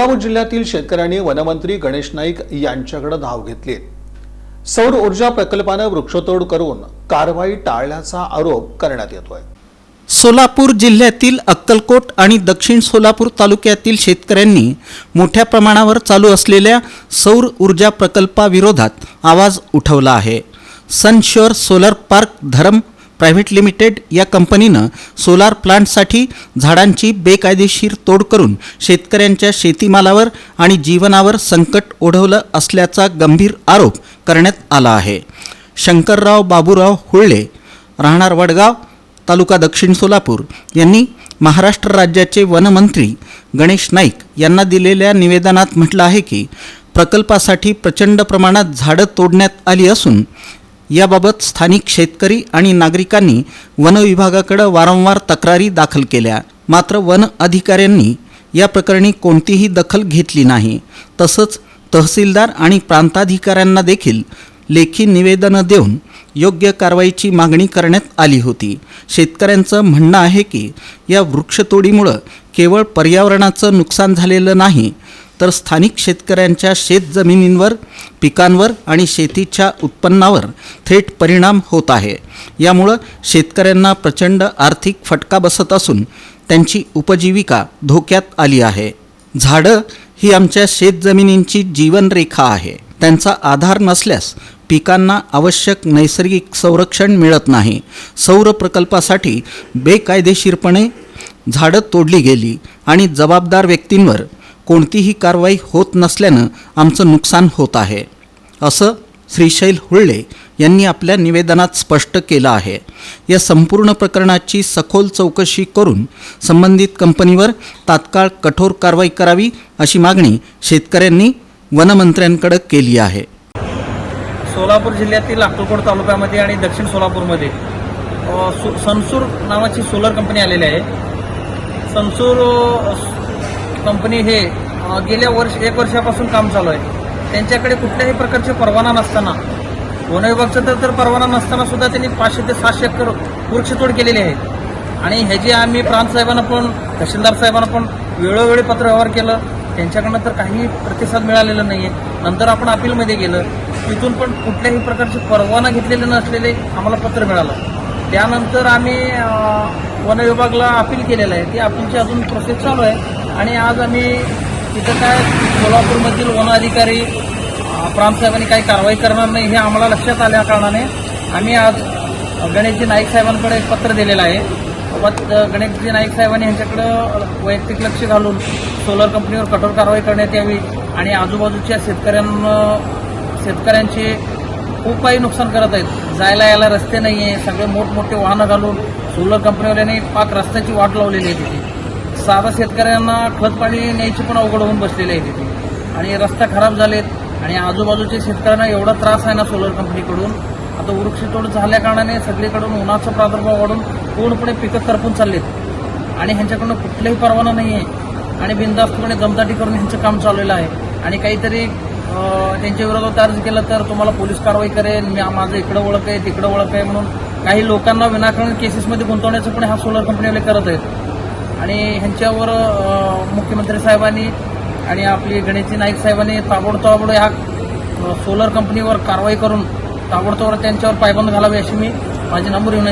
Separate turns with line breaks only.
सोलापूर जिल्ह्यातील शेतकऱ्यांनी वनमंत्री गणेश नाईक यांच्याकडे धाव घेतली. सौर ऊर्जा प्रकल्पानं वृक्षतोड करून कारवाई टाळल्याचा आरोप करण्यात येतोय.
सोलापूर जिल्ह्यातील अक्कलकोट आणि दक्षिण सोलापूर तालुक्यातील शेतकऱ्यांनी मोठ्या प्रमाणावर चालू असलेल्या सौर ऊर्जा प्रकल्पाविरोधात आवाज उठवला आहे. Sunshore solar park Dharam private limited या कंपनीनं सोलार प्लांटसाठी झाडांची बेकायदेशीर तोड करून शेतकऱ्यांच्या शेतीमालावर आणि जीवनावर संकट ओढवलं असल्याचा गंभीर आरोप करण्यात आला आहे. शंकरराव बाबूराव हुळ्ळे राहणार वडगाव तालुका दक्षिण सोलापूर यांनी महाराष्ट्र राज्याचे वनमंत्री गणेश नाईक यांना दिलेल्या निवेदनात म्हटलं आहे की प्रकल्पासाठी प्रचंड प्रमाणात झाडं तोडण्यात आली असून याबाबत स्थानिक शेतकरी आणि नागरिकांनी वन विभागाकडे वारंवार तक्रारी दाखल केल्या. मात्र वन अधिकाऱ्यांनी या प्रकरणी कोणतीही दखल घेतली नाही. तसंच तहसीलदार आणि प्रांताधिकाऱ्यांना देखील लेखी निवेदनं देऊन योग्य कारवाईची मागणी करण्यात आली होती. शेतकऱ्यांचं म्हणणं आहे की या वृक्षतोडीमुळं केवळ पर्यावरणाचं नुकसान झालेलं नाही तर स्थानिक शेतकऱ्यांच्या शेतजमिनींवर पिकांवर आणि शेतीच्या उत्पन्नावर थेट परिणाम होत आहे. यामुळं शेतकऱ्यांना प्रचंड आर्थिक फटका बसत असून त्यांची उपजीविका धोक्यात आली आहे. झाडं ही आमच्या शेतजमिनींची जीवनरेखा आहे. त्यांचा आधार नसल्यास पिकांना आवश्यक नैसर्गिक संरक्षण मिळत नाही. सौर प्रकल्पासाठी बेकायदेशीरपणे झाडं तोडली गेली आणि जबाबदार व्यक्तींवर कोणतीही कारवाई होत नसल्यानं आमचं नुकसान होत आहे असं श्रीशैल हुळ्ळे यांनी आपल्या निवेदनात स्पष्ट केलं आहे. या संपूर्ण प्रकरणाची सखोल चौकशी करून संबंधित कंपनीवर तात्काळ कठोर कारवाई करावी अशी मागणी शेतकऱ्यांनी वनमंत्र्यांकडे केली आहे.
सोलापूर जिल्ह्यातील अक्कलकोट तालुक्यामध्ये आणि दक्षिण सोलापूरमध्ये सु सनसूर नावाची सोलर कंपनी आलेली आहे. सनसूर कंपनी हे गेल्या वर्ष एक वर्षापासून काम चालू आहे. त्यांच्याकडे कुठल्याही प्रकारचे परवाना नसताना वन विभागचा तर तर परवाना नसताना सुद्धा त्यांनी पाचशे ते सहाशे एकर वृक्षतोड केलेली आहे. आणि ह्याची आम्ही प्रांतसाहेबांना पण तहसीलदार साहेबांना पण वेळोवेळी पत्रव्यवहार केलं. त्यांच्याकडनं तर काही प्रतिसाद मिळालेला नाही आहे नंतर आपण अपीलमध्ये गेलं. तिथून पण कुठल्याही प्रकारचे परवाना घेतलेले नसलेले आम्हाला पत्र मिळालं. त्यानंतर आम्ही वन विभागला अपील केलेलं आहे. ती अपीलची अजून प्रोसेस चालू आहे. आणि आज आम्ही तिथं काय सोलापूरमधील वनाधिकारी प्रांतसाहेबांनी काही कारवाई करणार नाही हे आम्हाला लक्षात आल्या कारणाने आम्ही आज गणेशजी नाईक साहेबांकडे एक पत्र दिलेलं आहे. व गणेशजी नाईक साहेबांनी यांच्याकडं वैयक्तिक लक्ष घालून सोलर कंपनीवर कठोर कारवाई करण्यात यावी आणि आजूबाजूच्या शेतकऱ्यांना शेतकऱ्यांचे खूप काही नुकसान करत आहेत. जायला यायला रस्ते नाही आहे सगळे मोठमोठे वाहनं घालून सोलर कंपनीवाल्याने पाक रस्त्याची वाट लावलेली आहे तिथे. साधा शेतकऱ्यांना खत पाणी न्यायची पण अवघड होऊन बसलेली आहे तिथे. आणि रस्ता खराब झालेत आणि आजूबाजूच्या शेतकऱ्यांना एवढा त्रास आहे ना सोलर कंपनीकडून आता वृक्षतोड झाल्याकारणाने सगळीकडून उन्हाचा प्रादुर्भाव वाढून पूर्णपणे पिकं करपून चाललेत. आणि ह्यांच्याकडून कुठलाही परवाना नाही आहे आणि बिनधास्तपणे दमदाटी करून ह्यांचं काम चाललेलं आहे. आणि काहीतरी त्यांच्या विरोधात अर्ज केला तर तुम्हाला पोलीस कारवाई करेन मी माझं इकडं ओळख आहे तिकडं ओळख आहे म्हणून काही लोकांना विनाकारण केसेसमध्ये गुंतवण्याचं पण हा सोलर कंपनीवाले करत आहेत. आणि ह्यांच्यावर मुख्यमंत्री साहेबांनी आणि आपली गणेशजी नाईक साहेबांनी ताबडतोब ह्या सोलर कंपनीवर कारवाई करून ताबडतोब त्यांच्यावर पायबंद घालावे अशी मी माझी नंबर विनंती